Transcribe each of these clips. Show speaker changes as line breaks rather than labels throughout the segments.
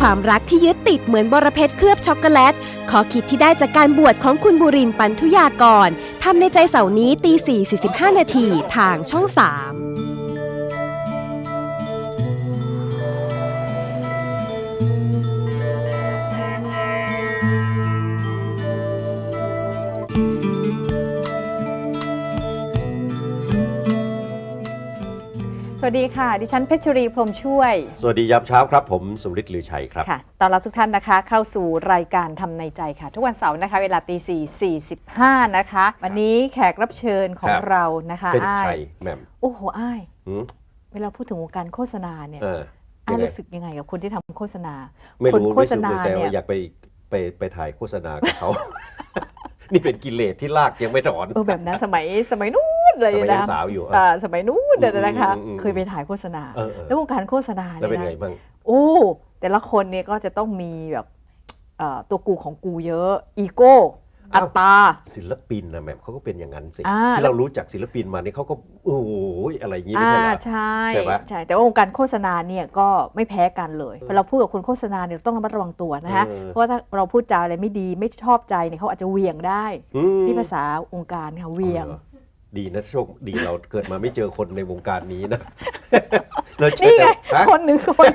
ความรักที่ยึดติดเหมือนบรเพชรเคลือบช็อกโกแลตขอคิดที่ได้จากการบวชของคุณบุรินทร์ปันทุยากรทำในใจเสาร์นี้ตี4 45 นาทีทางช่อง 3
วัสดีค่ะ ดิฉันเพชรรีพรหมช่วย
สวัสดียามเช้าครับ ผมสุริศลือชัยครับ
ค่ะต้อนรับทุกท่านนะคะ เข้าสู่รายการทำในใจค่ะ ทุกวันเสาร์นะคะ เวลาตีสี่สี่สิบห้านะคะ วันนี้แขกรับเชิญของ
ครับ
เรานะคะ
เป็น
อ้า
ใคร
ย
แหม่ม
โอ้โหอ้าย
หืม
เวลาพูดถึงวงการโฆษณาเนี่ย
เออ
อ้าย
ยังไง
รู้สึกยังไงกับคนที่ทำโฆษณา
ไม่
คน
รู้
โฆ
ไม่
ษ
สุด
ณา
เลยแต่
เนี่
ว่าย อยากไปไปไปถ่ายโฆษณากับเขา นี่เป็นกิเลสที่ลากยังไม่ถอน
เออแบบนั้นสมัยสมัยนู้น เลย
สมัยยั
นะ
งสาวอยู่อะ
อ่าสมัยนู้นเลยนะคะ
อืมอืมอืม
เคยไปถ่ายโฆษณา
เออเออ
แล้ววงการโฆษณา
แล้ว
เนี่ย
เป็นไง
นะ
บ้าง
โอ้แต่ละคนเนี่ยก็จะต้องมีแบบเอ่อตัวกูของกูเยอะอีโก้อั
อ้าว
ตรา
ศิลปินนะแหม่มเขาก็เป็นอย่างนั้นสิ
อ่า
ที่เรารู้จักศิลปินมานี่เขาก็โอ้ยอะไรอย่างงี้ไม่
อ่า
ใช่เหรอ
ใช่
ใช่ปะ
ใช่แต่ว่าวงการโฆษณาเนี่ยก็ไม่แพ้กันเลยเวลาเราพูดกับคนโฆษณาเนี่ยเราต้องระมัดระวังตัวนะคะ
เออ
เพราะว่าถ้าเราพูดจาอะไรไม่ดีไม่ชอบใจเนี่ยเขาอาจจะเหวี่ยงได้
อืม
นี่ภาษาวงการค่ะเหวี่ยง
อาหรอ ดีนะโชคดีเราเกิดมาไม่เจอคนในวงการนี้นะ เราเจอ
นี่ไง
แต่ฮะ
คนหนึ่งคน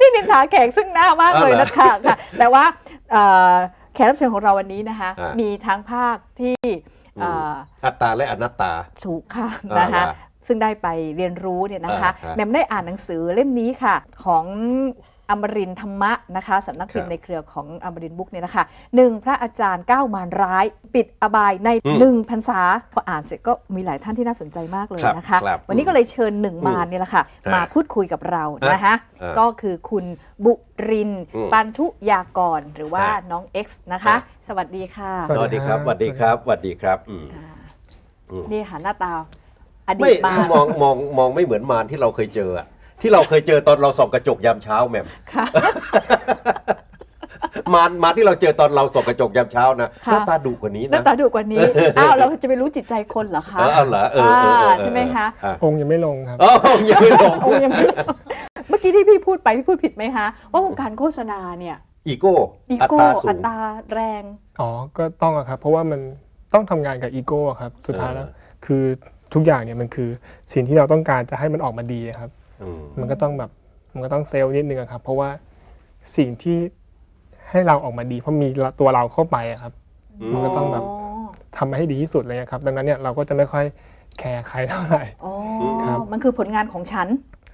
นี่นินทาแขกซึ่งหน้ามากเลย
อ้าวเหรอ
นะคะค่ะแต่ว่าเอ่อแขกรับเชิญของเราวันนี้นะคะ
อ่ามี
มีทั้งภาคที่
อืม
เอ่อ
อัตตาและอนัตตา
ถูกค่ะ
อ่า
นะคะ
ว่า
ซึ่งได้ไปเรียนรู้เนี่ยนะคะ
อ่าครับ
แหม่มได้อ่านหนังสือเล่มนี้ค่ะ ของ อมรินทร์ธรรมะนะคะสำนักพิม
ครั
พ์
บ
ในเครือของอมรินทร์บุ๊กเนี่ยนะคะหนึ่งพระอาจารย์เก้ามารร้าย ปิดอบายใน
อืม
หนึ่งพรรษาพออ่านเสร็จก็มีหลายท่านที่น่าสนใจมากเลย
ครับ
นะคะ
ครับ
วันนี้ก็เลยเชิญหนึ่ง
อืม
มารเนี่ยแหละค่ะ
อ่าม
มาพูดคุยกับเรานะคะ
อ่า
ก็คือคุณบุรินทร์
อืม
ปันทุยากรหรือว่า
อ่า
น้อง X นะคะ
อ่า
สวัสดีค่ะ
สวัสดีครับสวัสดีครับสวัสดีครับอืม
อ่า
อืม
นี่ค่ะหน้าตาอดี
ไม่
ตมาร
มองมองมองไม่เหมือนมารที่เราเคยเจออะ ที่เราเคยเจอตอนเราส่องกระจกยามเช้าแหม่ม
ค่ะ
มารมารที่เราเจอตอนเราส่องกระจกยามเช้านะ
ค่ะ
หน้าตาดุกว่านี้
หน้า
นะ
ตาดุกว่านี้ อ้าวเราจะไปรู้จิตใจคนเหรอคะ
เออเอาเหรอเออเออเออเออ
ใช่ไหมคะ
อะ
องค์ยังไม่ลงครับ
อ๋อยังไม่ลง
โอ้ยังไม่รู้เมื่อกี้ที่พี่พูดไปพี่พูดผิดไหมคะว่าวงการโฆษณาเนี่ย
อีโก้
อี
อั
โก้
ตราสู
อั
ง
ตราแรง
อ๋อ ก็ต้องอะครับ เพราะว่ามันต้องทำงานกับอีโก้อะครับ สุดท้ายแล้ว
เออ
คือทุกอย่างเนี่ยมันคือสิ่งที่เราต้องการจะให้มันออกมาดีอะครับ
อื ม
มันก็ต้องแบบมันก็ต้องเซลล์นิดนึงอะครับ เพราะว่าสิ่งที่ให้เราออกมาดีเพราะมีตัวเราเข้าไปอะครับ มันก็ต้องแบบทำให้ดีที่สุดเลยครับดังนั้นเนี่ยเราก็จะไม่ค่อยแคร์ใครเท่าไหร่
อ๋อ
ครับ
มันคือผลงานของฉัน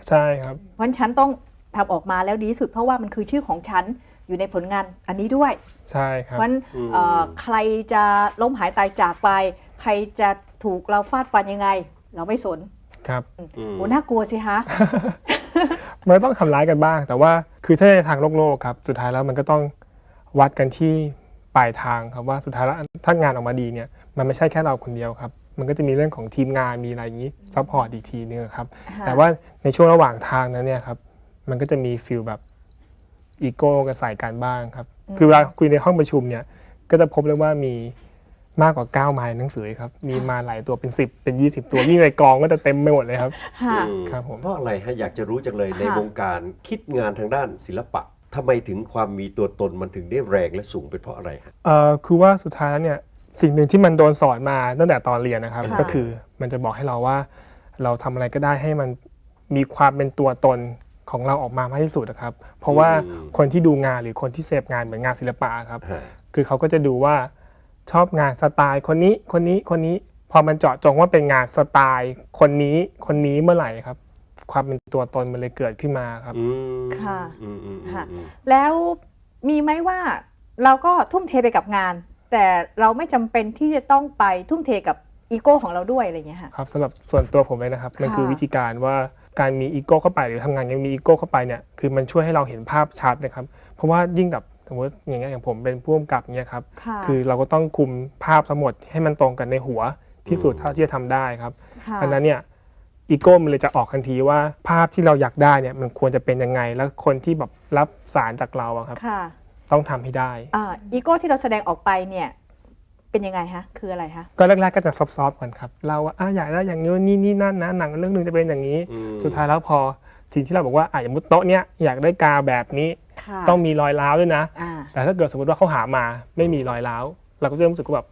ใช่ครับ
เพราะฉะนั้นฉันต้องทำออกมาแล้วดีที่สุดเพราะว่ามันคือชื่อของฉันอยู่ในผลงานอันนี้ด้วย
ใช่ค
เพ
รับ
ราะฉะนั้นเอ่อใครจะล้มหายตายจากไป ใครจะถูกเราฟาดฟันยังไง เราไม่สน
ครับ
อืม
โอ้น่ากลัวสิคะ
มันก็ต้องทำร้ายกันบ้าง แต่ว่าคือถ้าในทางโลกโลกครับ สุดท้ายแล้วมันก็ต้องวัดกันที่ปลายทางครับว่าสุดท้ายแล้วถ้างานออกมาดีเนี่ย มันไม่ใช่แค่เราคนเดียวครับ มันก็จะมีเรื่องของทีมงานมีอะไรอย่างนี้ซัพพอร์ตอีกทีนึงครับ แต่ว่าในช่วงระหว่างทางนั้นเนี่ยครับมันก็จะมีฟิลแบบอีโก้กันใส่กันบ้างครับ
อืม
คือเวลาคุยในห้องประชุมเนี่ยก็จะพบเลยว่ามี มากกว่า9ไม้หนังสือครับ มีมาหลายตัวเป็น 10 เป็น 20 ตัวยิ่งในกองก็จะเต็มไปหมดเลยครับ
ค่ะ
อืม
ครับผม
เพราะอะไรฮะอยากจะรู้จังเลยใน
ค่ะ
วงการคิดงานทางด้านศิลปะทำไมถึงความมีตัวตนมันถึงได้แรงและสูงเป็นเพราะอะไรฮะ
เอ่อคือว่าสุดท้ายแล้วเนี่ยสิ่งหนึ่งที่มันโดนสอนมาตั้งแต่ตอนเรียนนะครับ
ค่ะ
ก็คือมันจะบอกให้เราว่า เราทำอะไรก็ได้ให้มันมีความเป็นตัวตนของเราออกมามากที่สุดนะครับ เพราะว่า
อืม
คนที่ดูงานหรือคนที่เสพงานเหมือนงานศิลปะครับ
ฮะ
คือเขาก็จะดูว่า ชอบงานสไตล์คนนี้คนนี้คนนี้พอมันเจาะจงว่าเป็นงานสไตล์ คนนี้คนนี้เมื่อไหร่ครับ ความเป็นตัวตนมันเลยเกิดขึ้นมาครับ
อืม
ค่ะ
อืมอืมอืม
ค่ะ
อืม
แล้วมีไหมว่าเราก็ทุ่มเทไปกับงาน แต่เราไม่จำเป็นที่จะต้องไปทุ่มเทกับอีโก้ของเราด้วยอะไรอย่างเงี้ยค่ะ
ครับสำหรับส่วนตัวผมเลยนะครับ มันคือ
ค่ะ
วิธีการว่าการมีอีโก้เข้าไปหรือทำงานยังมีอีโก้เข้าไปเนี่ยคือมันช่วยให้เราเห็นภาพชัดนะครับ เพราะว่ายิ่งกับ สมมติอย่างเงี้ยอย่างผมเป็นผู้กำกับเนี่ยครับ
ค่ะ
คือเราก็ต้องคุมภาพทั้งหมดให้มันตรงกันในหัวที่สุดเท่าที่จะทำได้ครับ
ค่ะ
ดังนั้นเนี่ยอีโก้มันเลยจะออกทันทีว่าภาพที่เราอยากได้เนี่ยมันควรจะเป็นยังไง แล้วคนที่แบบรับสารจากเราอะครับ
ค่ะ
ต้องทำให้ได้
อ่าอีโก้ที่เราแสดงออกไปเนี่ยเป็นยังไงคะคืออะไรคะ
ก็แรกๆก็จะซอฟๆก่อนครับ เราว่าอะอยากได้อย่างนี้นนี่นี่นั่นนะหนังเรื่องหนึงจะเป็นอย่างนี้
อืม
สุดท้ายแล้วพอสิ่งที่เราบอกว่าอะอย่างมุดโต๊ะเนี้ยอยากได้กาแบบนี้
ค่ะ
ต้องมีรอยร้าวด้วยนะ
อ่า
แต่ถ้าเกิดสมมติว่าเขาหามาไม่มีรอยร้าว เราก็จะรู้สึกว่าแบบ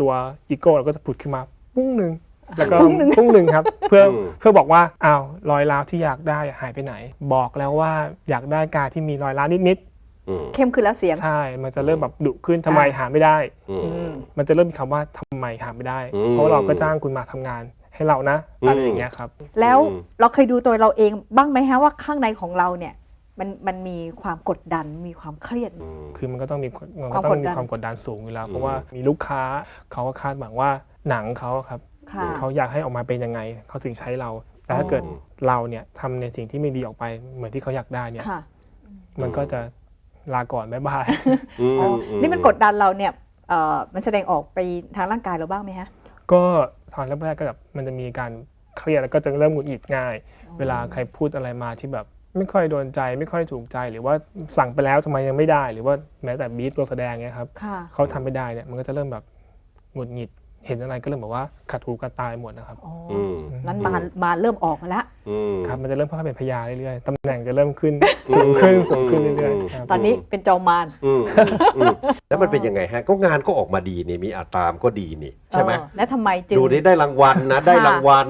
ตัวอีโก้เราก็จะผุดขึ้นมาปุ้งหนึ่งแล้วก็
ปุ้งหนึ่ง
ปุ้งหนึ่งครับ เพื่อ
อืม
เพื่อบอกว่าอ้าวรอยร้าวที่อยากได้หายไปไหน บอกแล้วว่าอยากได้กาที่มีรอยร้าวนิด
อืม
เข้มขึ้นแล้วเสียง
ๆใช่ มันจะเริ่มแบบดุขึ้นทำไมหาไม่ได้
อืม
อืม
มันจะเริ่มมีคำว่าทำไมหาไม่ได้
อืม
เพราะเราก็จ้างคุณมาทำงานให้เรานะ
อืม
อะไรอย่างเงี้ยครับ
แล้ว
อืม
เราเคยดูตัวเราเองบ้างไหมฮะว่าข้างในของเราเนี่ย มันมันมีความกดดันมีความเครียด
อืม
คือมันก็ต้องมีมัน
ความ
ก็ต้
ก
อ
ด
งมี
ดัน
ความกดดันสูงอยู่แล้ว เพ
อื
ราะ
ม
ว่ามีลูกค้าเขาก็คาดหวังว่าหนังเขาครับ
ค่ะ
เขาอยากให้ออกมาเป็นยังไงเขาถึงใช้เรา แต่ถ้าเกิด
อ๋อ
เราเนี่ยทำในสิ่งที่ไม่ดีออกไปเหมือนที่เขาอยากได้เนี่ย
ค่ะ
มันก็จะลาก่อนบ๊ายบาย
อืม
อ๋อ
อืม
นี่มันกดดันเราเนี่ยเอ่อมันแสดงออกไปทางร่างกายเราบ้างไหมฮะ
ก็ตอนแรกๆก็แบบมันจะมีการเครียดแล้วก็จะเริ่มหงุดหงิดง่าย เวลาใครพูดอะไรมาที่แบบ ไม่ค่อยโดนใจไม่ค่อยถูกใจหรือว่าสั่งไปแล้วทำไมยังไม่ได้ หรือว่าแม้แต่บีทตัวแสดงเนี่ยครับ
ค่ะ
เขาทำไม่ได้เนี่ยมันก็จะเริ่มแบบหงุดหงิดเห็นอะไรก็เริ่มแบบว่าขัดหูขัดตายหมดนะครับ
อ๋อ
อืม
นั้นมามาเริ่มออกมาแล้ว
อืม
ครับมันจะเริ่มค่อยๆเป็นพยาเรื่อยๆตำแหน่งจะเริ่มขึ้นสูงขึ้นสูงขึ้นเรื่อยๆครับ
ตอนนี้เป็นจอมมาร
อืมอืมอืมแล้วมันเป็นยังไงฮะ ก็งานก็ออกมาดีนี่มีอัตรามก็ดีนี่ใช่ไหม
เออและทำไมจึง
ดูนี่ได้รางวัลนะ ได้รางวัล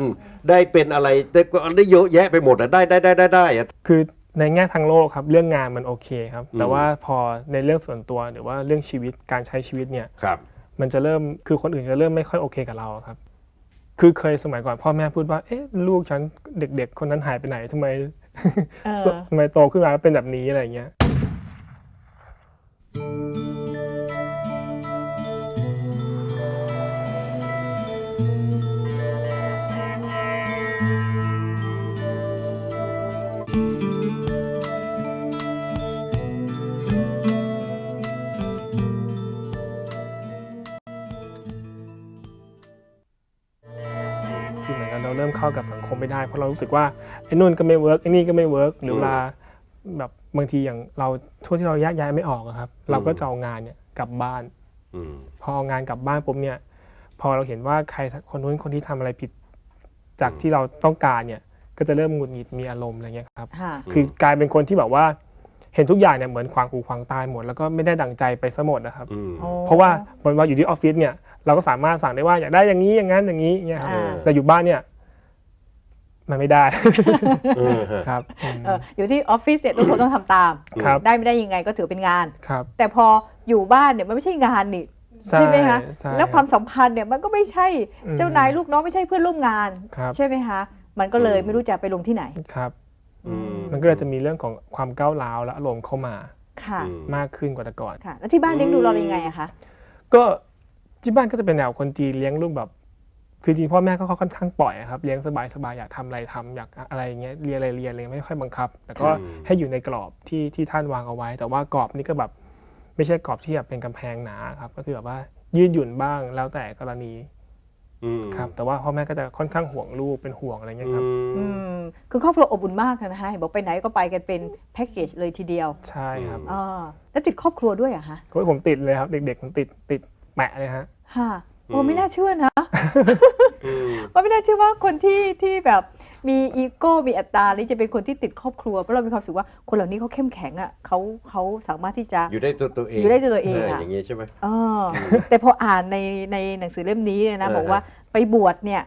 ได้เป็นอะไรได้ก็ได้เยอะแยะไปหมดอะได้ได้ได้ได้ได้อะ
คือในแง่ทางโลกครับเรื่องงานมันโอเคครับ
อืม
แต่ว่าพอในเรื่องส่วนตัวหรือว่าเรื่องชีวิตการใช้ชีวิตเนี่ย
ครับ
มันจะเริ่มคือคนอื่นจะเริ่มไม่ค่อยโอเคกับเราครับ คือเคยสมัยก่อนพ่อแม่พูดว่า เอ๊ะลูกฉันเด็ก ๆ คนนั้นหายไปไหนทำไม
เออ
ทำไมโตขึ้นมาแล้วเป็นแบบนี้อะไรอย่างเงี้ย มือนกันเราเริ่มเข้ากับสังคมไม่ได้ เพราะเรารู้สึกว่าไอ้นู่นก็ไม่เวิร์กไอ้นี่ก็ไม่เวิร์กหรือเวลาแบบบางทีอย่างเราช่วงที่เราแยกย้ายไม่ออกอะครับ เราก็จะเอางานเนี่ยกลับบ้าน
อืม
พอเอางานกลับบ้านปุ๊บเนี่ย พอเราเห็นว่าใครคนนู้นคนที่ทำอะไรผิด จากที่เราต้องการเนี่ย ก็จะเริ่มหงุดหงิดมีอารมณ์อะไรเงี้ยครับ
ค่ะ
คือกลายเป็นคนที่แบบว่าเห็นทุกอย่างเนี่ยเหมือนขวางหูขวางตาหมดแล้วก็ไม่ได้ดังใจไปซะหมดนะครับ
อืม
อ๋อ
เพราะว่าวันว่าอยู่ที่ออฟฟิศเนี่ยเราก็สามารถสั่งได้ว่าอยากได้อย่างนี้อย่างนั้นอย่างนี้เนี่ยครับ
อ่า
แต่อยู่บ้านเนี่ย มันไม่ได้
เออฮะ
ครับอืม
เอออยู่ที่ออฟฟิศเนี่ยทุกคนต้องทำตาม
ครับ
ได้ไม่ได้ยังไงก็ถือเป็นงาน
ครับ
แต่พออยู่บ้านเนี่ยมันไม่ใช่งานนี่ ใช่ไหมคะ
ใช่
แล้วความสัมพันธ์เนี่ยมันก็ไม่ใช่
อืม
เจ้านายลูกน้องไม่ใช่เพื่อนร่วมงาน
ครับ
ใช่ไหมคะ มันก็เลย
อืม
ไม่รู้จะไปลงที่ไหน
ครับ
อืม
มันก็เลยจะมีเรื่องของความก้าวร้าวและอารมณ์เข้ามา
ค่ะ
อืม
มากขึ้นกว่าแต่ก่อน
ค่ะ แล้วที่บ้านเลี้ยงดูเรายังไงอะคะ
ก็ที่บ้านก็จะเป็นแนวคนจีนเลี้ยงลูกแบบ คือจริงพ่อแม่ก็ค่อนข้างปล่อยอะครับเลี้ยงสบายสบายๆอยากทำอะไรทำอยากอะไรอย่างเงี้ยเรียนอะไรเรียนอะไรไม่ค่อยบังคับ แต่ก็
อืม
ให้อยู่ในกรอบที่ที่ท่านวางเอาไว้ แต่ว่ากรอบนี้ก็แบบไม่ใช่กรอบที่แบบเป็นกำแพงหนาครับก็คือแบบว่ายืดหยุ่นบ้างแล้วแต่กรณี
อืม
ครับแต่ว่าพ่อแม่ก็จะค่อนข้างห่วงลูกเป็นห่วงอะไรเงี้ยครับ
อืมคือครอบครัวอบอุ่นมากนะคะเห็นบอกไปไหนก็ไปกันเป็นแพ็กเกจเลยทีเดียว
ใช่ครับ
อ่าแล้วติดครอบครัวด้วยเหรอะคะ
โอ้ยผมติดเลยครับ เด็กๆผมติดติดแปะเลยฮะ
ค่ะ โอ้ไม่น่าเชื่อนะ
อืม
ว่าไม่น่าเชื่อว่าคนที่ที่แบบมีอีโก้มีอัตรานี่จะเป็นคนที่ติดครอบครัวเพราะเรามีความรู้สึกว่าคนเหล่านี้เขาเข้มแข็งอะเขาเขาสามารถที่จะ
อยู่ได้ตัวตัวเอง
อยู่ได้ด้วยตัวเองอะ
อย่างงี้ใช่ไหม
เออแต่พออ่านในในหนังสือเล่มนี้เนี่ยนะ
เออ
บอกว่าไปบวชเนี่ย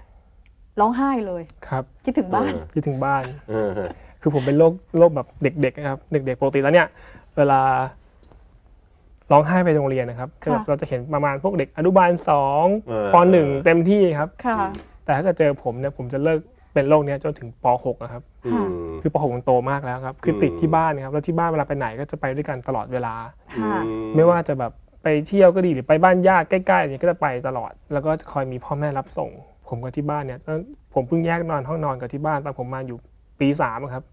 ร้องไห้เลย
ครับ
คิดถึงบ้าน
เออ
คิดถึงบ้าน
เออฮะ
คือผมเป็นโรคโรคแบบเด็กๆนะครับเด็กๆปกติแล้วเนี่ยเวลา ร้องไห้ไปโรงเรียนนะครับ
ค่ะ
แบบเราจะเห็นประมาณพวกเด็กอนุบาลสอง
เออ
ปหนึ่งเต็มที่ครับ
ค่ะ
แต่ถ้าเกิดเจอผมเนี่ยผมจะเลิกเป็นโรคเนี้ยจนถึงปหกนะครับ
อืม
คือปหกมันโตมากแล้วครับ คือติดที่บ้านครับแล้วที่บ้านเวลาไปไหนก็จะไปด้วยกันตลอดเวลา
ค่ะ
ไม่ว่าจะแบบไปเที่ยวก็ดีหรือไปบ้านญาติใกล้ๆอย่างนี้ยก็จะไปตลอด แล้วก็คอยมีพ่อแม่รับส่ง ผมกับที่บ้านเนี่ยตอนผมเพิ่งแยกนอนห้องนอนกับที่บ้านตอนผมมาอยู่ปีสามอะครับ
อืม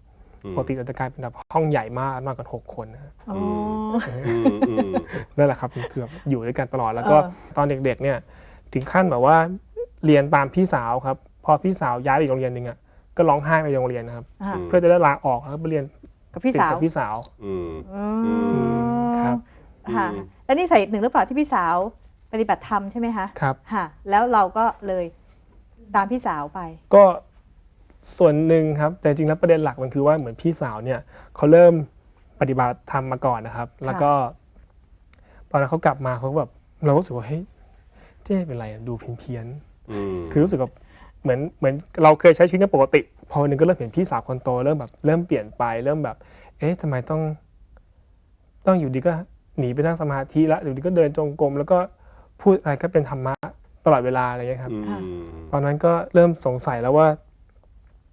ปกติเราจะกลายเป็นแบบห้องใหญ่มากนอนกันหกคนนะฮะ
อ๋อ
อืมอืม
นั่นแหละครับคือแบบอยู่ด้วยกันตลอดแล้วก็
เออ
ตอนเด็กๆเนี่ยถึงขั้นแบบว่าเรียนตามพี่สาวครับ พอพี่สาวย้ายไปอีกโรงเรียนหนึ่งอะก็ร้องไห้ไปโรงเรียนนะครับ
อะ
เพื่อจะได้ลาออกแล้วไปเรียน
กับพี่
ติด
สาว
กับพี่สาว
อืม
อืม
ครับ
ค่ะ
อืม
แล้วนี่ใส่หนึ่งหรือเปล่าที่พี่สาวปฏิบัติธรรมใช่ไหมคะ
ครับ
ค่ะ แล้วเราก็เลยตามพี่สาวไป
ก็ ส่วนหนึ่งครับแต่จริงๆแล้วประเด็นหลักมันคือว่าเหมือนพี่สาวเนี่ยเขาเริ่มปฏิบัติธรรมมาก่อนนะครับ แล้วก็ ตอนนั้นเขากลับมาเขาก็แบบเราก็รู้สึกว่าเฮ้ยเจ๊เป็นไรอะดูเพี้ยนๆ
อืม
คือรู้สึกว่าเหมือนเหมือนเราเคยใช้ชีวิตกันปกติ พอวันหนึงก็เริ่มเห็นพี่สาวคนโตเริ่มแบบเริ่มเปลี่ยนไปเริ่มแบบ เอ๊ะทำไมต้อง ต้องอยู่ดีก็หนีไปนั่งสมาธิละอยู่ดีก็เดินจงกรมแล้วก็พูดอะไรก็เป็นธรรมะตลอดเวลาอะไรอย่างเงี้ยครับ
อืม
ตอนนั้นก็เริ่มสงสัยแล้วว่า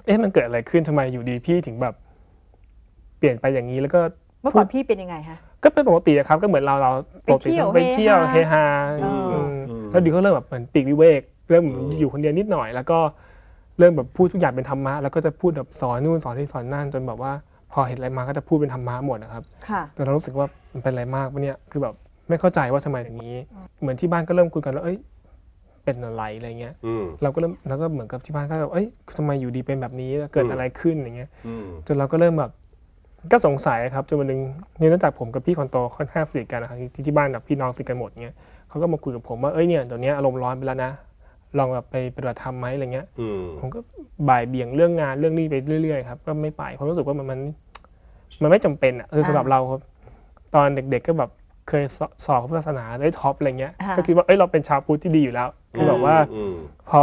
เอ๊ะมันเกิดอะไรขึ้นทำไมอยู่ดีพี่ถึงแบบ เปลี่ยนไปอย่างนี้แล้วก็
เมื่อก่อนพี่เป็นยังไงคะ
ก็เป็นปกติอะครับก็เหมือนเราเราปกติ
ไปเที่ยว
ไปเที่ยว
เฮ
เฮ
ฮา
ฮา
เอออื
ม แล้วดีก็เริ่มแบบเหมือนปีกวิเวกเริ่ม
อืม
อยู่คนเดียวนิดหน่อย แล้วก็เริ่มแบบพูดทุกอย่างเป็นธรรมะแล้วก็จะพูดแบบสอนนู่นสอนที่สอนนั่นจนแบบว่า พอเห็นอะไรมาก็จะพูดเป็นธรรมะหมดนะครับ
ค่ะ
แต่เรารู้สึกว่ามันเป็นอะไรมากวะเนี่ยคือแบบไม่เข้าใจว่าทำไมถึงนี้ เหมือนที่บ้านก็เริ่มคุยกันแล้วเอ้ย เป็นอะไรอะไรเงี้ย
อืม
เราก็เริ่มแล้วก็เหมือนกับที่บ้านก็แบบเอ้ยทำไมอยู่ดีเป็นแบบนี้เกิดอะไรขึ้นอย่างเงี้ย
อืม
จนเราก็เริ่มแบบก็สงสัยครับจนวันหนึงเนื่องจากผมกับพี่คนโตค่อนข้างสนิทกันนะครับที่ที่บ้านแบบพี่น้องสนิทกันหมดเงี้ยเขาก็มาคุยกับผมว่าเอ้ยเนี่ยเดี๋ยวนี้อารมณ์ร้อนไปแล้วนะลองแบบไปปฏิบัติธรรมไหมอะไรเงี้ย
อืม
ผมก็บ่ายเบี่ยงเรื่องงานเรื่องนี้ไปเรื่อยๆครับก็ไม่ไปเพราะรู้สึกว่ามันมันมันไม่จำเป็นอะคือสำหรับเราครับ ตอนเด็กๆก็แบบ เคยสสอบพุทธศาสนาได้ท็อปอะไรเงี้ย
อ่า
ก็คิดว่าเอ้ยเราเป็นชาวพุทธที่ดีอยู่แล้วคือแบบว่า
อืม
พอ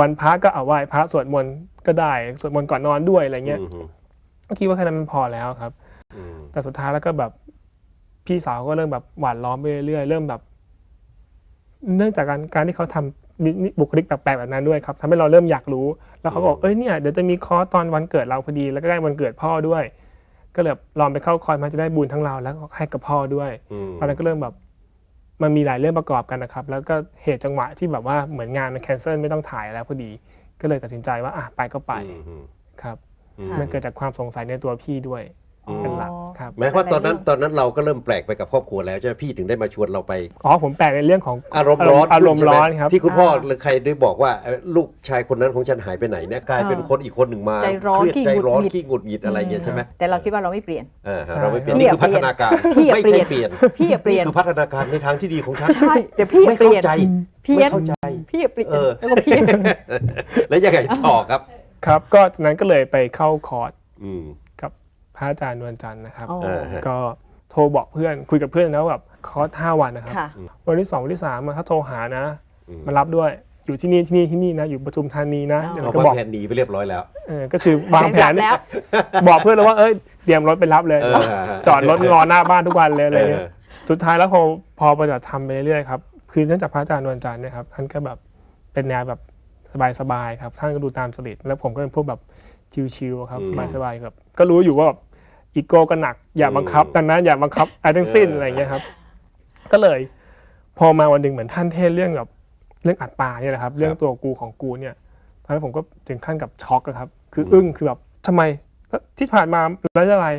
วันพระก็เอาไหว้พระสวดมนต์ก็ได้สวดมนต์ก่อนนอนด้วยอะไรเงี้ย
อืม
ก็คิดว่าแค่นั้นมันพอแล้วครับ
อืม
แต่สุดท้ายแล้วก็แบบพี่สาวก็เริ่มแบบหวานล้อมไปเรื่อยๆเริ่มแบบ เนื่องจากการการที่เขาทำมีมีบุคลิกแปลกๆแบบนั้นด้วยครับทำให้เราเริ่มอยากรู้ แล้วเขาบอกเอ้ยเนี่ยเดี๋ยวจะมีคอร์สตอนวันเกิดเราพอดีแล้วก็ใกล้วันเกิดพ่อด้วย ก็เลยลองไปเข้าคอร์สมาจะได้บุญทั้งเราแล้วก็ให้กับพ่อด้วย
อืม
ตอนนั้นก็เริ่มแบบมันมีหลายเรื่องประกอบกันนะครับ แล้วก็เหตุจังหวะที่แบบว่าเหมือนงานมันแคนเซิลไม่ต้องถ่ายแล้วพอดี ก็เลยตัดสินใจว่าอะไปก็ไป
อืม
ครับ
อืม
มันเกิดจากความสงสัยในตัวพี่ด้วย
อืม
เป็นหลักครับ
หมายความว่าตอนนั้นตอนนั้นเราก็เริ่มแปลกไปกับครอบครัวแล้วใช่ไหมพี่ถึงได้มาชวนเราไป
อ๋อผมแปลกในเรื่องของ
อารมณ์ร้อน
อารมณ์
ขึ้นใช่ไห
ร้อนครับ
ที่คุณพ่อ
อ่า
หรือใครได้บอกว่าเอ่อลูกชายคนนั้นของฉันหายไปไหนเนี่ยกลายเป็น
อ่า
คนอีกคนหนึ่งมา
ใจร้อน
เครียด
ขี้
ใจร้อน
หงุดหงิด
ขี้หงุดหงิดอะไรเงี้ยใช่ไหม
แต่เราคิดว่าเราไม่เปลี่ยน
อ่า
ใช่
เราไม่เปลี่ยน
พี่
นี่
อะ
คือพัฒนาการ
พี่อะ
ไม่
เปลี่
ใช่
ยน
เปลี่ยน
พี่อย่าเปลี่ยน
นี่คือพัฒนาการในทางที่ดีของฉัน
ใช่เดี๋ยวพี่
ไม่
เป
เข้า
ลี่ยน
ใจ
เพี้
ไม่
ยน
เข้าใจ
พี่อย่าเปลี่ยน
เออ
แล้วก็เพี้ยน
แล้วยังไงต่อครับ
ครับ ก็จากนั้นก็เลยไปเข้าคอร์ส
อืม
กับพ ระอาจารย์นวลจันทร์นะครับ
อ๋อ
อ่าฮะ
ก็โทรบอกเพื่อนคุยกับเพื่อนแล้วแบบคอร์สห้าวันนะครับ
ค่ะ
วันที่สองวันที่สามอะถ้าโทรหานะ
อืม
มารับด้วยอยู่ที่นี่ที่นี่ที่นี่นะอยู่ประทุมธานีนะ
อ๋อ
เดี๋ยว
เรา
ก็
วาง
บอก
แผนหนีไปเรียบร้อยแล้ว
เออก็คือวางแผน
แล้ว
บอกเพื่อนเลยว่าเอ้ยเตรียมรถไปรับเลย
เออ
จอดรถรอหน้าบ้านทุกวันเลยอะไรเงี้ย
เออ
สุดท้ายแล้วพอพอปฏิบัติธรรมไปเรื่อยๆครับคือเนื่องจากพระอาจารย์นวลจันทร์เนี่ยครับท่านก็แบบเป็นแนวแบบสบายๆครับท่านก็ดูตามจริตแล้วผมก็เป็นพวกแบบชิลๆครับ
อืม
สบายๆครับก็รู้อยู่ว่าแบบ อีโก้ก็หนัก อย่าบังคับ
อืม
ดังนั้นอย่าบังคับอะไรทั้งสิ้น
เอออ
อะไรอย่างเงี้ยครับ ก็เลย พอมาวันหนึ่งเหมือนท่านเทศน์เรื่องแบบเรื่องอัตตาเนี่ยนะครับ เรื่องตัวกูของกูเนี่ยตอนนั้นผมก็ถึงขั้นกับช็อกอะครับ คืออึ้งคือแบบทำไมที่ผ่านมาแล้วอะไร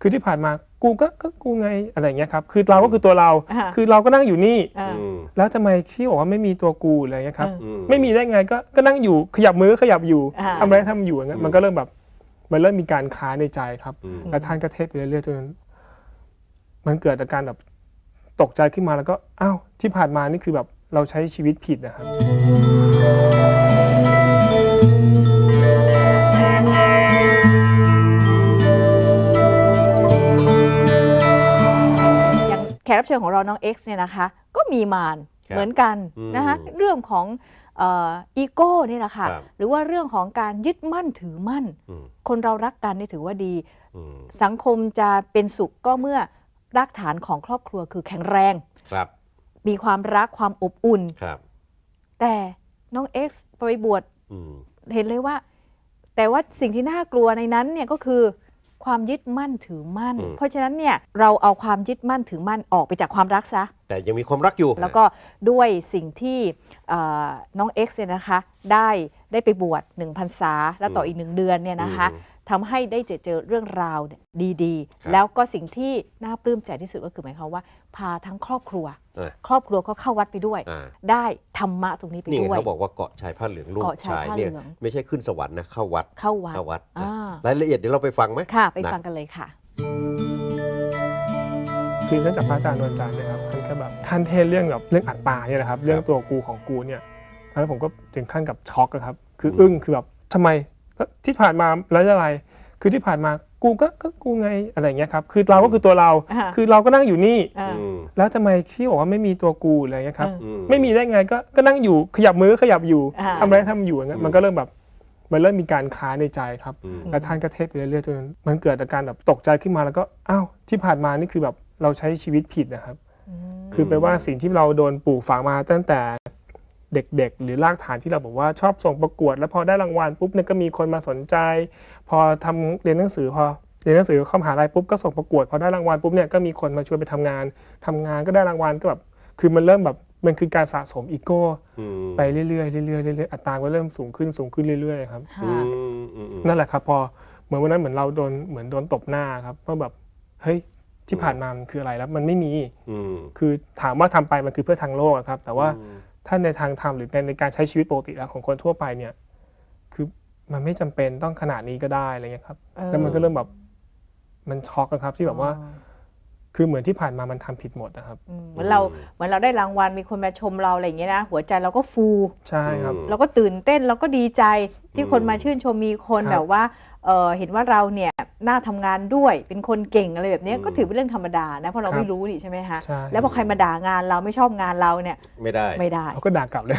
คือที่ผ่านมากูก็ก็กูไงอะไรอย่างเงี้ยครับ คือเราก็คือตัวเรา
อ่า
คือเราก็นั่งอยู่นี่
อ่า
อืม
แล้วทำไมที่บอกว่าไม่มีตัวกูอะไรเงี้ยครับ
เออ
อื
ไม่มีได้ไงก็ก็นั่งอยู่ขยับมือก็ขยับอยู่
อ่า
ทำอะไรทำอยู่อย่างเงี้ย
อืม
มันก็เริ่มแบบ มันเริ่มมีการค้าในใจครับ
อืม
แล้วท่านก็เทศไปเรื่อยๆจนมันเกิดอาการแบบตกใจขึ้นมาแล้วก็อ้าวที่ผ่านมานี่คือแบบเราใช้ชีวิตผิดนะครับ
อย่างแขกรับเชิญของเราน้อง X เนี่ยนะคะ ก็มีมาร
ครับ
เหมือนกัน
อืม
นะคะเรื่องของเอีโก้นี่แหละค่ะ
ครับ
หรือว่าเรื่องของการยึดมั่นถือมั่น
อืม
คนเรารักกันนี่ถือว่าดี
อืม
สังคมจะเป็นสุขก็เมื่อรากฐานของครอบครัวคือแข็งแรง
ครับ
มีความรักความอบอุ่น
ครับ
แต่น้อง X ไปบวช
อืม
เห็นเลยว่า แต่ว่าสิ่งที่น่ากลัวในนั้นเนี่ยก็คือ ความยึดมั่นถือมั่น
อืม
เพราะฉะนั้นเนี่ยเราเอาความยึดมั่นถือมั่นออกไปจากความรักซะ
แต่ยังมีความรักอยู่
แล้วก็ด้วยสิ่งที่เอ่อน้อง X เนี่ยนะคะได้ได้ไปบวช1พรรษาแล้วต่ออีกหนึ่งเดือนเนี่ยนะคะ
อืม
ทำให้ได้เจอเจอเรื่องราวเนี่ยดี
ครับ
ๆแล้วก็สิ่งที่น่าปลื้มใจที่สุดก็คือหมายความว่า พาทั้งครอบครัว
เออ
ครอบครัวก็เข้าวัดไปด้วย
อ่า
ได้ธรรมะตรงนี้ไป
นี่ไง
ด้วย
เขาบอกว่าเกาะชายผ้าเหลืองลูก
เกาะชาย
ชาย
ผ้า
เนี่ย
เหลือง
ไม่ใช่ขึ้นสวรรค์นะเข้าวัด
เข้าวัด
เข้าวัดนะ
อ่า
รายละเอียดเดี๋ยวเราไปฟังไหม
ค่ะ ไป
นะ
ฟังกันเลยค่ะ
คือเนื่องจากพระอาจารย์นวลจันทร์เนะครับท่านก็แบบท่านเทศน์เรื่องแบบเรื่องอัตตาเนี่ยนะครับ เรื่องตัวกูของกูเนี่ยตอนนั้นผมก็ถึงขั้นกับช็อกอะครับ คืออึ้งคือแบบทำไมแล้ว ที่ผ่านมาแล้วอะไร คือที่ผ่านมากูก็ก็กูไงอะไรอย่างเงี้ยครับ คือเราก็คือตัวเรา
อ่า
คือเราก็นั่งอยู่นี่
อ่า
อืม
แล้วทำไมที่บอกว่าไม่มีตัวกูอะไรเงี้ยครับ
เออ
อื
ไม่มีได้ไงก็ก็นั่งอยู่ขยับมือก็ขยับอยู่
อ่า
ทำอะไรก็ทำอยู่อย่างเงี้ย
อืม
มันก็เริ่มแบบมันเริ่มมีการค้าในใจครับ
อืม
แล้วท่านก็เทศไปเรื่อยๆจนมันเกิดอาการแบบตกใจขึ้นมาแล้วก็อ้าวที่ผ่านมานี่คือแบบเราใช้ชีวิตผิดนะครับ คือแปลว่าสิ่งที่เราโดนปลูกฝังมาตั้งแต่ เด็กๆ หรือรากฐานที่เราบอกว่าชอบส่งประกวด แล้วพอได้รางวัลปุ๊บเนี่ยก็มีคนมาสนใจ พอทำเรียนหนังสือพอเรียนหนังสือเข้ามหาลัยปุ๊บก็ส่งประกวดพอได้รางวัลปุ๊บเนี่ยก็มีคนมาชวนไปทำงานทำงานก็ได้รางวัลก็แบบคือมันเริ่มแบบมันคือการสะสมอีโก้
อืม
ไปเรื่อยๆเรื่อยๆเรื่อยๆอัตราก็เริ่มสูงขึ้นสูงขึ้นเรื่อยๆครับ
อื
ค่ะ
มอืมอืม
นั่นแหละครับพอเหมือนวันนั้นเหมือนเราโดนเหมือนโดนตบหน้าครับว่าแบบเฮ้ยที่ผ่านมามันคืออะไรแล้วมันไม่มี
อืม
คือถามว่าทำไปมันคือเพื่อทางโลกอะครับ แต่ว่า
อืม
ถ้าในทางธรรมหรือในในการใช้ชีวิตปกติแล้วของคนทั่วไปเนี่ย คือมันไม่จำเป็นต้องขนาดนี้ก็ได้อะไรเงี้ยครับ
เออ
แล้วมันก็เริ่มแบบมันช็อกอะครับที่แบบว่า คือเหมือนที่ผ่านมามันทำผิดหมดนะครับ
อืมเหมือนเราเหมือนเราได้รางวัลมีคนมาชมเราอะไรอย่างเงี้ยนะหัวใจเราก็ฟู
ใช่ครับ
อืม
เราก็ตื่นเต้นเราก็ดีใจที่คน
อืม
มาชื่นชมมีคน
ครับ
แบบว่า เออเห็นว่าเราเนี่ยน่าทำงานด้วยเป็นคนเก่งอะไรแบบเนี้ย
อืม
ก็ถือเป็นเรื่องธรรมดานะเพราะเรา
ครับ
ไม่รู้นี่ใช่ไหมฮะ
ใช่
แล้วพอใครมาด่างานเราไม่ชอบงานเราเนี่ย
ไม่ได้
ไม่ได้
เขาก็ด่ากลับเลย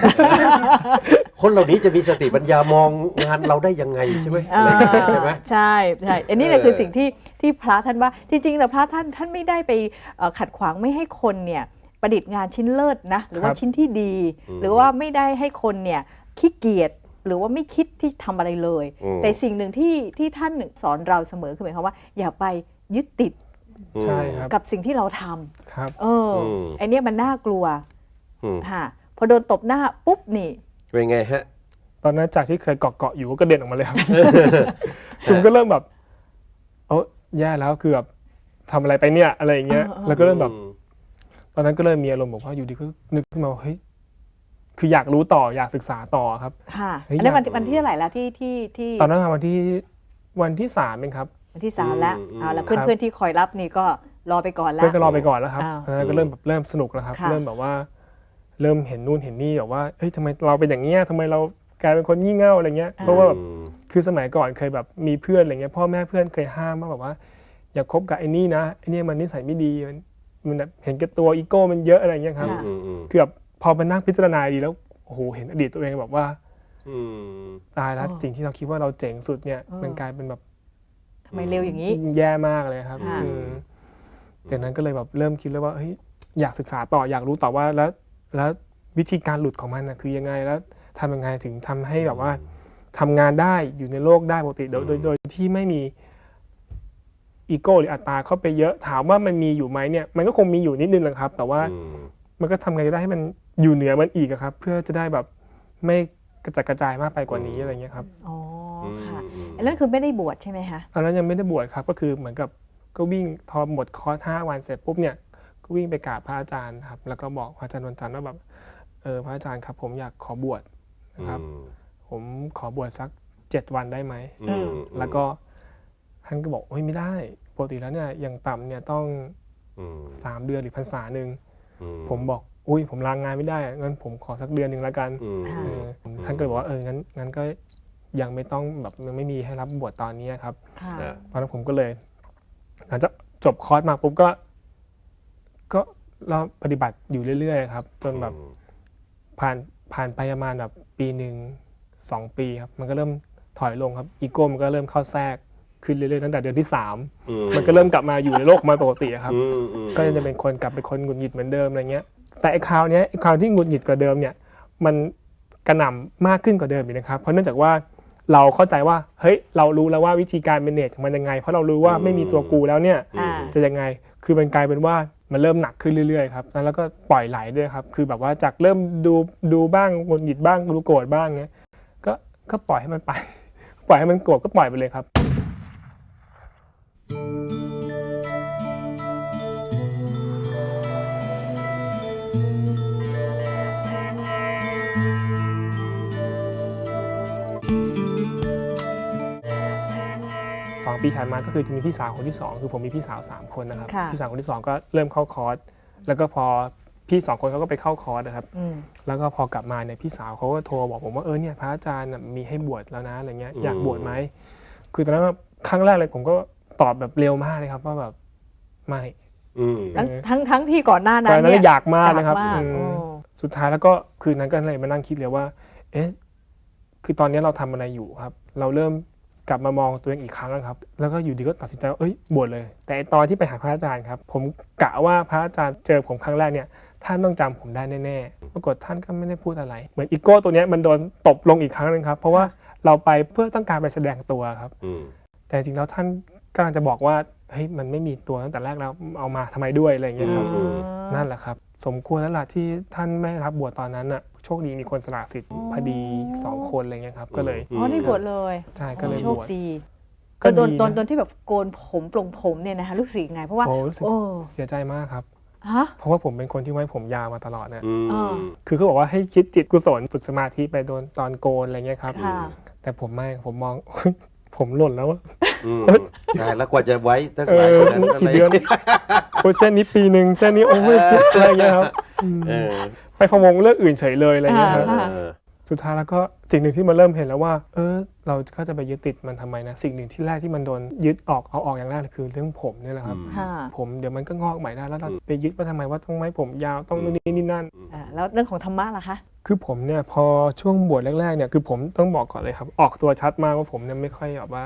คนเหล่านี้จะมีสติปัญญามองงานเราได้ยังไงใช่ไหม
อ่า
ใช่ไหม
ใช่ใช่อันนี้แหละ
เออ
คือสิ่งที่ที่พระท่านว่าจริงๆแล้วพระท่านท่านไม่ได้ไปเอ่อขัดขวางไม่ให้คนเนี่ยประดิษฐ์งานชิ้นเลิศนะหรือว่า
ครับ
ชิ้นที่ดี หรือว่าไม่ได้ให้คนเนี่ยขี้เกียจ หรือว่าไม่คิดที่ทำอะไรเลย
อืม
แต่สิ่งหนึ่งที่ที่ท่านสอนเราเสมอคือหมายความว่า อย่าไปยึดติด
ใช่ครับ
กับสิ่งที่เราทำ
ครับ
เอออ
ม
ไอเนี้ยมันน่ากลัว
อืม
ค่ะพอโดนตบหน้าปุ๊บนี่
เป็นไงฮะ
ตอนนั้นจากที่เคยเกาะเกาะๆอยู่ก็กระเด็นออกมาเลยครับคือมันก็เริ่มแบบเออแย่แล้วคือแบบทำอะไรไปเนี่ยอะไรอย่างเงี้ย
เออเออ
แล้วก็เริ่มแบบ ตอนนั้นก็เลยมีอารมณ์แบบว่าอยู่ดีก็นึกขึ้นมาว่าเฮ้ย คืออยากรู้ต่ออยากศึกษาต่อครับ
ค่ะ
เฮ้ย
อันนั้นวัน
อยาก
วันที่เท่าไหร่แล้วที่ที่ที่
ตอนนั้นมาวันที่วันที่สามเองครับ
วันที่สามแล้ว
อืมอืม
เอาแล้ว
ครั
เพื่อน
บ
เพื่อนที่คอยรับนี่ก็รอไปก่อนแล้ว
เพื่อนก็รอไปก่อนแล้วครับ
อ้าว
ตอนนั้นก็เริ่มแบบเริ่มสนุกแล้วครับ
ค่ะ
เริ่มแบบว่า เริ่มเห็นนู่นเห็นนี่แบบว่าเฮ้ยทำไมเราเป็นอย่างเงี้ยทำไมเรากลายเป็นคนงี่เง่าอะไรเงี้ยเพราะว่าแบบ
อืม
คือสมัยก่อนเคยแบบมีเพื่อนอะไรเงี้ยพ่อแม่เพื่อนเคยห้ามว่าแบบว่า อย่าคบกับไอ้นี่นะไอ้นี่มันนิสัยไม่ดีมันมันแบบเห็นแก่ตัวอีโก้มันเยอะอะไรเงี้ยครับ
ค่ะ
อืมอืม
คือแบบ พอมานั่งพิจารณาดีแล้วโอ้โหเห็นอดีตตัวเองแบบว่า
อืม
ตายแล้ว
อ๋อ
สิ่งที่เราคิดว่าเราเจ๋งสุดเนี่ย
เออ
มันกลายเป็นแบบ
ทำไมเร็วอย่างนี้
แย่มากเลยครับ
ค่ะ
อืมจากนั้นก็เลยแบบเริ่มคิดแล้วว่าเฮ้ยอยากศึกษาต่ออยากรู้ต่อว่าแล้ว แล้ววิธีการหลุดของมันนะคือยังไงแล้วทำยังไงถึงทำให้แบบว่าทำงานได้อยู่ในโลกได้ปกติโดยโดยโดยที่ไม่มีอีโก้หรืออัตราเข้าไปเยอะถามว่ามันมีอยู่ไหมเนี่ยมันก็คงมีอยู่นิดนึงแหละครับ แต่ว่า
อืม
มันก็ทำไงก็ได้ให้มันอยู่เหนือมันอีกอะครับ เพื่อจะได้แบบไม่กระจัดกระจายมากไปกว่านี้อะไรเงี้ยครับ
อ๋อค่ะ
อืม
อันนั้นคือไม่ได้บวชใช่ไหมคะ
ตอนนั้นยังไม่ได้บวชครับก็คือเหมือนกับก็วิ่งพอหมดคอร์สห้าวันเสร็จปุ๊บเนี่ยก็วิ่งไปกราบพระอาจารย์ครับ แล้วก็บอกพระอาจารย์วันจันทร์ว่าแบบเออพระอาจารย์ครับ ผมอยากขอบวชนะครับผมขอบวชสักเจ็ดวันได้ไหม
อืม
แล้วก็ท่านก็บอกโอ้ยไม่ได้ปกติแล้วเนี่ยอย่างต่ำเนี่ยต้อง
อืม
สามเดือนหรือพรรษาหนึ่ง
อื
ผมบอกอุ้ยผมลางงานไม่ได้อะงั้นผมขอสักเดือนหนึ่งแล้วกัน
อืม
ค่ะ
เออท่านก็เลยบอกว่าเอองั้นงั้นก็ยังไม่ต้องแบบยังไม่มีให้รับบวชตอนนี้ครับ
ค่ะ
อะ
ตอนนั้นผมก็เลย หลังจากจบคอร์สมาปุ๊บก็ ก็เราปฏิบัติอยู่เรื่อยๆครับ จนแบบผ่านผ่านไปประมาณแบบปีหนึ่งสองปีครับ มันก็เริ่มถอยลงครับ อีโก้มันก็เริ่มเข้าแทรก ขึ้นเรื่อยๆตั้งแต่เดือนที่สาม
อื
มันก็เริ่มกลับมาอยู่ในโลกของมันปกติอะครับ
อืมอืม
ก็จะเป็นคนกลับเป็นคนหงุดหงิดเหมือนเดิมอะไรเงี้ย แต่ไอ้คราวเนี้ยไอ้คราวที่หงุดหงิดกว่าเดิมเนี่ย มันกระหน่ำมากขึ้นกว่าเดิมอีกนะครับ เพราะเนื่องจากว่าเราเข้าใจว่า เฮ้ย เรารู้แล้วว่าวิธีการเมเนจของมันยังไง เพราะเรารู้ว่าไม่มีตัวกูแล้วเนี่ย
อ่า
จะยังไง คือมันกลายเป็นว่ามันเริ่มหนักขึ้นเรื่อยๆครับ แล้วก็ปล่อยไหลด้วยครับ คือแบบว่าจากเริ่มดูดูบ้างหงุดหงิดบ้างดูโกรธบ้างเงี้ย ก็ก็ปล่อยให้มันไป ปล่อยให้มันโกรธก็ปล่อยไปเลยครับ สองปีผ่านมาก็คือจะมีพี่สาวคนที่สองคือผมมีพี่สาวสามคนนะครับ
ค่ะ
พี่สาวคนที่สองก็เริ่มเข้าคอร์สแล้วก็พอพี่สองคนเขาก็ไปเข้าคอร์สนะครับ
อืม
แล้วก็พอกลับมาเนี่ยพี่สาวเขาก็โทรบอกผมว่าเออเนี่ยพระอาจารย์น่ะมีให้บวชแล้วนะอะไรเงี้ย
อืม
อยากบวชไหมคือตอนนั้นแบบครั้งแรกเลยผมก็ ตอบแบบเร็วมากเลยครับว่าแบบไม่
อืม
ทั้งทั้งทั้งที่ก่อนหน้า
ต
นั้
อน
น
นั้น
เนี่ย
อยากมากนะครับ
อยากมาก
อืม
โอ้
สุดท้ายแล้วก็คืนนั้นก็เลยมานั่งคิดเลยว่า เอ๊ะคือตอนนี้เราทำอะไรอยู่ครับ เราเริ่มกลับมามองตัวเองอีกครั้งแล้วครับ แล้วก็อยู่ดีก็ตัดสินใจว่าเอ้ยบวชเลย แต่ไอ้ตอนที่ไปหาพระอาจารย์ครับ ผมกะว่าพระอาจารย์เจอผมครั้งแรกเนี่ย ท่านต้องจำผมได้แน่ๆ ปรากฏท่านก็ไม่ได้พูดอะไร เหมือนอีโก้ตัวเนี้ยมันโดนตบลงอีกครั้งหนึ่งครับ เพราะว่าเราไปเพื่อต้องการไปแสดงตัวครับ
อืม
แต่จริงๆแล้วท่าน กำลังจะบอกว่าเฮ้ยมันไม่มีตัวตั้งแต่แรกแล้วเอามาทำไมด้วยอะไรอย่างเงี้ยครับ
อืม
นั่นแหละครับ สมควรแล้วล่ะที่ท่านไม่รับบวชตอนนั้นน่ะโชคดีมีคนสละสิทธิ์พอดีสองคนอะไรเงี้ยครับ ก็เลย
อ๋อนี่บวชเลย
ใช่ก็เลย
โช
บ
คว
ช
ดี
ก็
ก็โดน
ดีนะ
ตอนตอนที่แบบโกนผมปลงผมเนี่ยนะคะรู้สึกยังไงเพราะว่า
โอ้รู้สึก
โอ้
เสียใจมากครับ
ฮะ
เพราะว่าผมเป็นคนที่ไว้ผมยาวมาตลอดนะ
อืม
อ่า
คือเขาบอกว่าให้คิดจิตกุศลฝึกสมาธิไปโดนตอนโกนอะไรเงี้ยครับ
ค่ะ
แต่ผมไม่ผมมอง ผมหล่นแล้วอะ
อืมใช่แล้วกว่าจะไว้ตั้ง
เอ
หลาย
อ
คนนั้น
กี่เดือน โอ้ยเส้นนี้ปีหนึ่งเส้นนี้โอ้ยเจ็บอะไรเงี้ยครับอืม
เออ
ไปพะวงเรื่องอื่นเฉยเลยอะไรเงี้ยครับ
อ่า
เออ
สุดท้ายแล้วก็สิ่งหนึ่งที่มันเริ่มเห็นแล้วว่า เออ เราก็จะไปยึดติดมันทำไมนะ สิ่งหนึ่งที่แรกที่มันโดนยึดออกเอาออกอย่างแรกเลยคือเรื่องผมเนี่ยแหละครับ
อืม
ค่ะ
ผมเดี๋ยวมันก็งอกใหม่ได้แล้วเราไปยึดว่าทำไมว่าต้องไว้ผมยาวต้องนู่นนี่นี่นั่น
อ่าแล้วเรื่องของธรรมะล่ะคะ
คือผมเนี่ยพอช่วงบวชแรกๆเนี่ยคือผมต้องบอกก่อนเลยครับ ออกตัวชัดมากว่าผมเนี่ยไม่ค่อยแบบว่า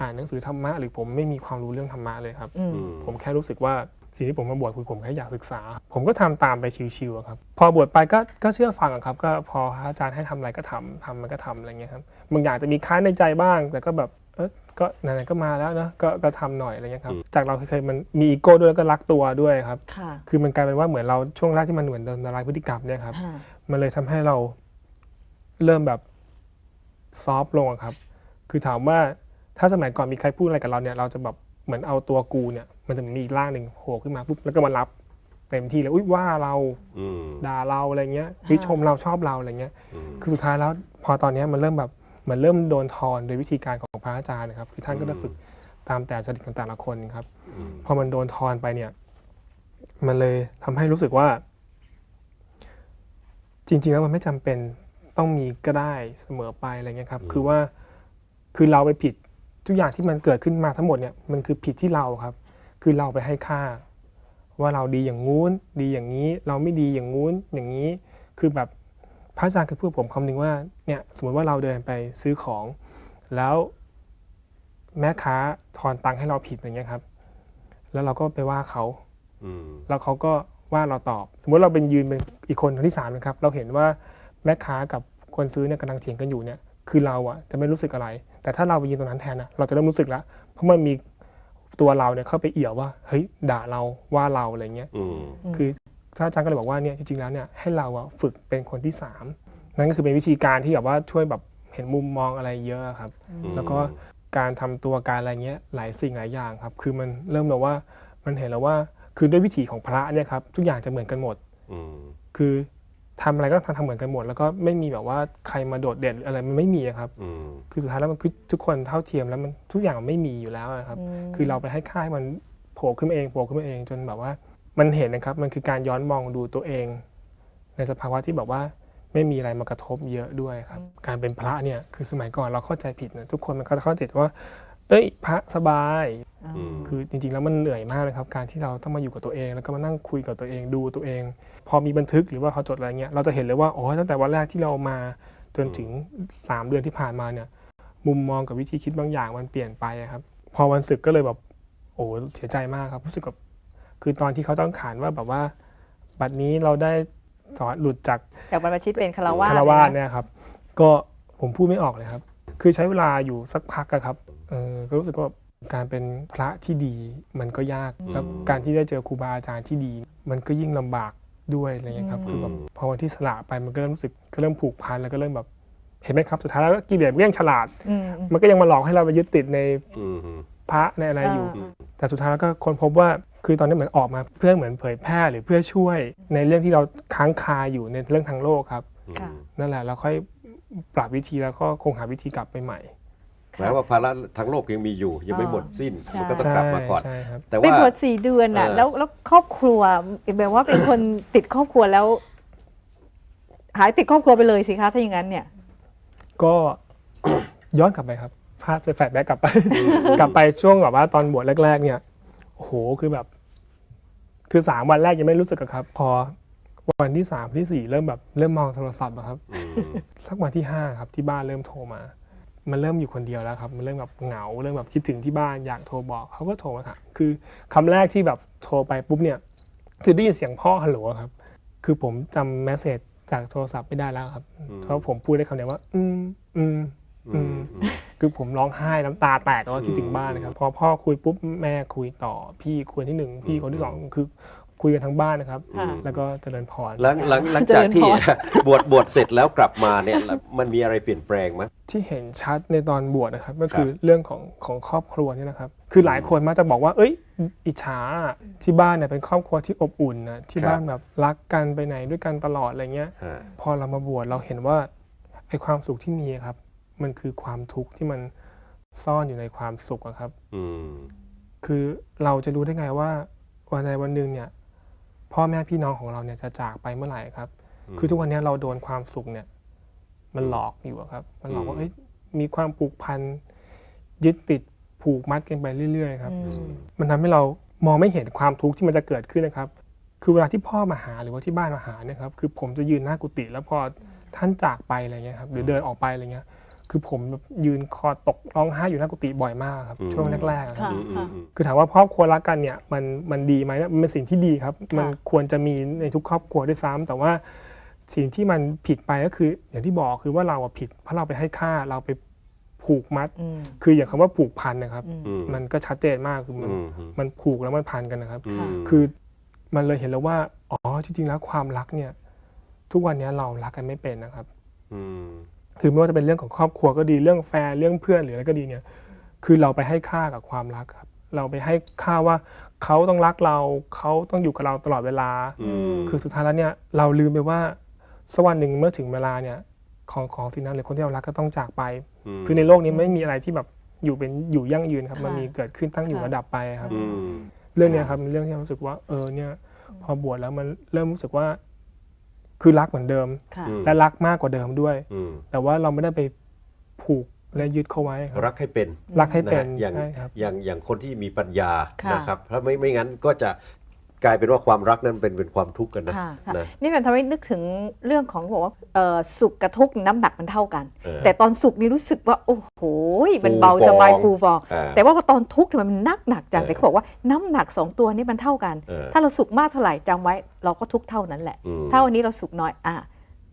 อ่านหนังสือธรรมะหรือผมไม่มีความรู้เรื่องธรรมะเลยครับ
อืม
อืม
ผมแค่รู้สึกว่าสิ่งที่ผมมาบวชคือผมแค่อยากศึกษา ผมก็ทำตามไปชิวๆอะครับพอบวชไปก็ก็เชื่อฟังอะครับก็พอพระอาจารย์ให้ทำอะไรก็ทำทำมันก็ทำอะไรเงี้ยครับบางอย่างจะมีค้านในใจบ้าง แต่ก็แบบเออก็ไหนๆก็มาแล้วนะก็ก็ทำหน่อยอะไรเงี้ยครับ
อืม
จากเราเคยๆมันมีอีโก้ด้วยแล้วก็รักตัวด้วยครับ
ค่ะ
คือมันกลายเป็นว่าเหมือนเราช่วงแรกที่มันเหมือนโดนละลายพฤติกรรมเนี่ยครับ
ค่ะ
มันเลยทำให้เราเริ่มแบบซอฟต์ลงอะครับ คือถามว่าถ้าสมัยก่อนมีใครพูดอะไรกับเราเนี่ย เราจะแบบเหมือนเอาตัวกูเนี่ย มันจะมีอีกร่างหนึ่งโผล่ขึ้นมาปุ๊บแล้วก็มารับเต็มที่เลยอุ้ยว่าเรา
อืม
ด่าเราอะไรเงี้ยหรือชมเราชอบเราอะไรเงี้ย
อืม
คือสุดท้ายแล้วพอตอนเนี้ยมันเริ่มแบบเหมือนเริ่มโดนทอนโดยวิธีการของพระอาจารย์นะครับ คือท่านก็จะฝึกตามแต่จริตของแต่ละคนครับ
อืม
พอมันโดนทอนไปเนี่ย มันเลยทำให้รู้สึกว่า จริงๆแล้วมันไม่จำเป็นต้องมีก็ได้เสมอไปอะไรเงี้ยครับ คือว่าคือเราไปผิดทุกอย่างที่มันเกิดขึ้นมาทั้งหมดเนี่ยมันคือผิดที่เราครับ คือเราไปให้ค่า ว่าเราดีอย่างงู้น ดีอย่างนี้ เราไม่ดีอย่างงู้นอย่างนี้ คือแบบพระอาจารย์เคยพูดกับผมคำหนึ่งว่าเนี่ยสมมติว่าเราเดินไปซื้อของ แล้วแม่ค้าทอนตังค์ให้เราผิดอย่างเงี้ยครับ แล้วเราก็ไปว่าเขา
อืม
แล้วเขาก็ ว่าเราตอบ สมมติเราเป็นยืนเป็นอีกคนคนที่สามนะครับ เราเห็นว่าแม่ค้ากับคนซื้อเนี่ยกำลังเถียงกันอยู่เนี่ยคือเราอะจะไม่รู้สึกอะไร แต่ถ้าเราไปยืนตรงนั้นแทนอะเราจะเริ่มรู้สึกแล้วเพราะมันมีตัวเราเนี่ยเข้าไปเอี่ยวว่าเฮ้ยด่าเราว่าเราอะไรเงี้ย
อืม
คือท่านอาจารย์ก็เลยบอกว่าเนี่ยจริงๆแล้วเนี่ยให้เราอะฝึกเป็นคนที่สามนั่นก็คือเป็นวิธีการที่แบบว่าช่วยแบบเห็นมุมมองอะไรเยอะครับ แล้วก็การทำตัวการอะไรเงี้ยหลายสิ่งหลายอย่างครับ คือมันเริ่มแบบว่ามันเห็นแล้วว่า คือด้วยวิถีของพระเนี่ยครับทุกอย่างจะเหมือนกันหมด
อืม
คือทำอะไรก็ทำเหมือนกันหมด แล้วก็ไม่มีแบบว่าใครมาโดดเด่นหรืออะไรมันไม่มีอะครับ
อืม
คือสุดท้ายแล้วมันคือทุกคนเท่าเทียมแล้วมันทุกอย่างมันไม่มีอยู่แล้วอะครับ คือเราไปให้ค่ายมันโผล่ขึ้นมาเองโผล่ขึ้นมาเองจนแบบว่า มันเห็นนะครับ มันคือการย้อนมองดูตัวเอง ในสภาวะที่แบบว่าไม่มีอะไรมากระทบเยอะด้วยครับ การเป็นพระเนี่ยคือสมัยก่อนเราเข้าใจผิดนะทุกคนมันก็เข้าใจว่า เอ้ย พระสบาย
อืม
คือจริงๆแล้วมันเหนื่อยมากเลยครับการที่เราต้องมาอยู่กับตัวเอง แล้วก็มานั่งคุยกับตัวเองดูตัวเอง พอมีบันทึกหรือว่าพอจดอะไรเงี้ยเราจะเห็นเลยว่าอ๋อตั้งแต่วันแรกที่เรามาจนถึง 3 เดือนที่ผ่านมาเนี่ย มุมมองกับวิธีคิดบางอย่างมันเปลี่ยนไปอะครับ พอวันศึกก็เลยแบบโอ้เสียใจมากครับรู้สึกแบบคือตอนที่เขาต้องขานว่าแบบว่า บัดนี้เราได้สอนหลุดจาก
จากบรรพชิตเป็นคารวาส
คารวาส
เนี่ยนะ
เนี่ยครับ ก็ผมพูดไม่ออกเลยครับ คือใช้เวลาอยู่สักพักอะครับเออก็รู้สึกว่า การเป็นพระที่ดีมันก็ยากแล้วการที่ได้เจอครูบาอาจารย์ที่ดี มันก็ยิ่งลำบากด้วยอะไรเงี้ยครับคือแบบพอวันที่สละไปมันก็เริ่มรู้สึกก็เริ่มผูกพันแล้วก็เริ่มแบบเห็นไหมครับสุดท้ายแล้วก็กิเลสมันก็ยังฉลาด
อืมอืม
มันก็ยังมาหลอกให้เราไปยึดติดใน
อืม
พระในอะไรอยู่
อ่า
แต่สุดท้ายแล้วก็ค้นพบว่าคือตอนนี้เหมือนออกมาเพื่อเหมือนเผยแพร่หรือเพื่อช่วยในเรื่องที่เราค้างคาอยู่ในเรื่องทางโลกครับ
อืม
ค่ะ
นั่นแหละแล้วค่อยปรับวิธีแล้วก็คงหาวิธีกลับไปใหม่
หมายว่าภาระทางโลกยังมีอยู่ ยังไม่หมดสิ้น
ใช่
มันก็ต้องกลับมาก่อน
ใช่ครับ
แต่
ไป
ว่า
บวชสี่เดือนน่ะ
เออ
แล้วแล้วครอบครัวแบบว่าเป็นคนติดครอบครัวแล้ว หายติดครอบครัวไปเลยสิคะถ้าอย่างนั้นเนี่ย
ก็ ย้อนกลับไปครับพลาดไปแฟลชแบ็กกลับไป กลับไปช่วงแบบว่าตอนบวชแรก ๆ เนี่ยโอ้โหคือแบบ คือสามวันแรกยังไม่รู้สึกอะครับ พอวันที่สามที่สี่เริ่มแบบเริ่มมองโทรศัพท์อะครับ
อืม
สักวันที่ห้าครับที่บ้านเริ่มโทรมา มันเริ่มอยู่คนเดียวแล้วครับ มันเริ่มแบบเหงา เริ่มแบบคิดถึงที่บ้าน อยากโทรบอก เขาก็โทรมาถาม คือคำแรกที่แบบโทรไปปุ๊บเนี่ย คือได้ยินเสียงพ่อฮัลโหลอะครับ คือผมจำแมสเซจจากโทรศัพท์ไม่ได้แล้วครับ เพราะผมพูดได้คำเดียวว่า อืม อืม
อืม
คือผมร้องไห้น้ำตาแตกแล้วก็คิดถึงบ้านนะครับ พอพ่อคุยปุ๊บแม่คุยต่อ พี่คุยที่หนึ่ง พี่คนที่สองคือคุยกันทั้งบ้านนะครับ
ค่ะ
แล้วก็เจริญพร
หลังหลังหลังจากที่
เจริญพ
บวชบวชเสร็จแล้วกลับมาเนี่ยแล้วมันมีอะไรเปลี่ยนแปลงไหม
ที่เห็นชัดในตอนบวชนะครับ ก็คือเรื่องของของครอบครัวเนี่ยนะครับ คือหลายคนมักจะบอกว่า เอ้ย อิจฉาที่บ้านเนี่ยเป็นครอบครัวที่อบอุ่นนะที่บ้านแบบรักกันไปไหนด้วยกันตลอดอะไรเงี้ย
ฮะ
พอเรามาบวชเราเห็นว่าไอ้ความสุขที่มีครับ มันคือความทุกข์ที่มันซ่อนอยู่ในความสุขอะครับ
อืม
คือเราจะรู้ได้ไงว่าวันใดวันหนึ่งเนี่ย พ่อแม่พี่น้องของเราเนี่ยจะจากไปเมื่อไหร่ครับ คือทุกวันนี้เราโดนความสุขเนี่ย มันหลอกอยู่อะครับ มันหลอกว่าเอ้ยมีความผูกพันยึดติดผูกมัดกันไปเรื่อย ๆ ครับ
อืม
มันทำให้เรามองไม่เห็นความทุกข์ที่มันจะเกิดขึ้นนะครับ คือเวลาที่พ่อมาหาหรือว่าที่บ้านมาหาเนี่ยครับคือผมจะยืนหน้ากุฏิแล้วพอท่านจากไปอะไรเงี้ยครับหรือเดินออกไปอะไรเงี้ย คือผมแบบยืนคอตกร้องไห้อยู่หน้ากุฏิบ่อยมากครับช่วงแรกๆอะครับ
ค่ะ
อืมอืมอืม
คือถามว่าครอบครัวรักกันเนี่ยมันมันดีไหมมันเป็นสิ่งที่ดีครับ มันควรจะมีในทุกครอบครัวด้วยซ้ำแต่ว่า สิ่งที่มันผิดไปก็คือ อย่างที่บอกคือว่าเราอะผิด เพราะเราไปให้ค่าเราไปผูกมัด
อืม
คืออย่างคำว่าผูกพันนะครับ
อืม
อืม
มันก็ชัดเจนมากคือมัน
อืมอืม
มันผูกแล้วมันพันกันนะครับ
อืม
คือมันเลยเห็นแล้วว่าอ๋อจริงๆแล้วความรักเนี่ย ทุกวันนี้เรารักกันไม่เป็นนะครับ
อืม
คือไม่ว่าจะเป็นเรื่องของครอบครัวก็ดีเรื่องแฟนเรื่องเพื่อนหรืออะไรก็ดีเนี่ย คือเราไปให้ค่ากับความรักครับ เราไปให้ค่าว่าเขาต้องรักเราเขาต้องอยู่กับเราตลอดเวลา
อืม
คือสุดท้ายแล้วเนี่ยเราลืมไปว่า สักวันหนึ่งเมื่อถึงเวลาเนี่ยของของสิ่งนั้นหรือคนที่เรารักก็ต้องจากไป
ม
คือในโลกนี้ไม่มีอะไรที่แบบอยู่เป็นอยู่ยั่งยืนครับมัน
ค่ะ
มีเกิดขึ้นตั้งอยู่
ค่ะ
ระดับไปครับ
อืม
เรื่องเนี้ยครับเป็นเรื่องที่รู้สึกว่าเออเนี่ย พอบวชแล้วมันเริ่มรู้สึกว่า คือรักเหมือนเดิม
ค่ะ
อืม
และรักมากกว่าเดิมด้วย
อืม
แต่ว่าเราไม่ได้ไปผูกและยึดเขาไว้ครับ
รักให้เป็น
รักให้เป็น
นะฮะอย่าง
ใช่ครับ
อย่างอย่างคนที่มีปัญญา
ค่ะ
นะครับถ้าไม่ไม่งั้นก็จะ กลายเป็นว่าความรักนั้นเป็นเป็นความทุกข์กันนะ
ค่ะค่ะ
นะ
นี่มันทำให้นึกถึงเรื่องของบอกว่าเอ่อสุขกับทุกข์น้ำหนักมันเท่ากัน
เออ
แต่ตอนสุขนี่รู้สึกว่า โอ้โหมัน
ฟู
เบา
ฟอง
สบายฟูฟอง
อ่า
แต่ว่าพอตอนทุกข์เนี่ยมันนักหนักจัง
เออ
แต่เขาบอกว่าน้ำหนักสองตัวนี่มันเท่ากัน
เออ
ถ้าเราสุขมากเท่าไหร่จำไว้เราก็ทุกข์เท่านั้นแหละ
อืม
ถ้าวันนี้เราสุขน้อยอะ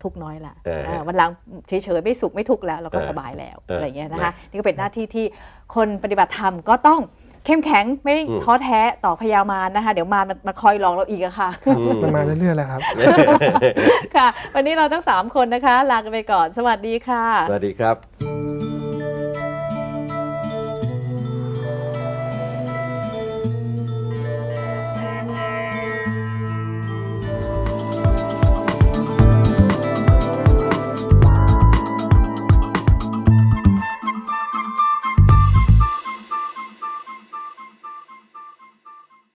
ทุกข์น้อยละ
เอออ่า
วันหลังเฉยๆไม่สุขไม่ทุกข์แล้วเราก็
เออ
สบายแล้ว
เอออ
อะไรเงี้ยนะคะ
นะ
นี่ก็เป็นหน้าที่ที่คนปฏิบัติธรรมก็ต้อง เข้มแข็งไม่
อืม
ท้อแท้ต่อพยามารนะคะ เดี๋ยวมารมามาคอยหลอกเราอีกอะค่ะ
อืม
มันมาเรื่อยๆเลยครับ
ค่ะ วันนี้เราทั้ง 3 คนนะคะ ลากันไปก่อน สวัสดีค่ะ
สวัสดีครับ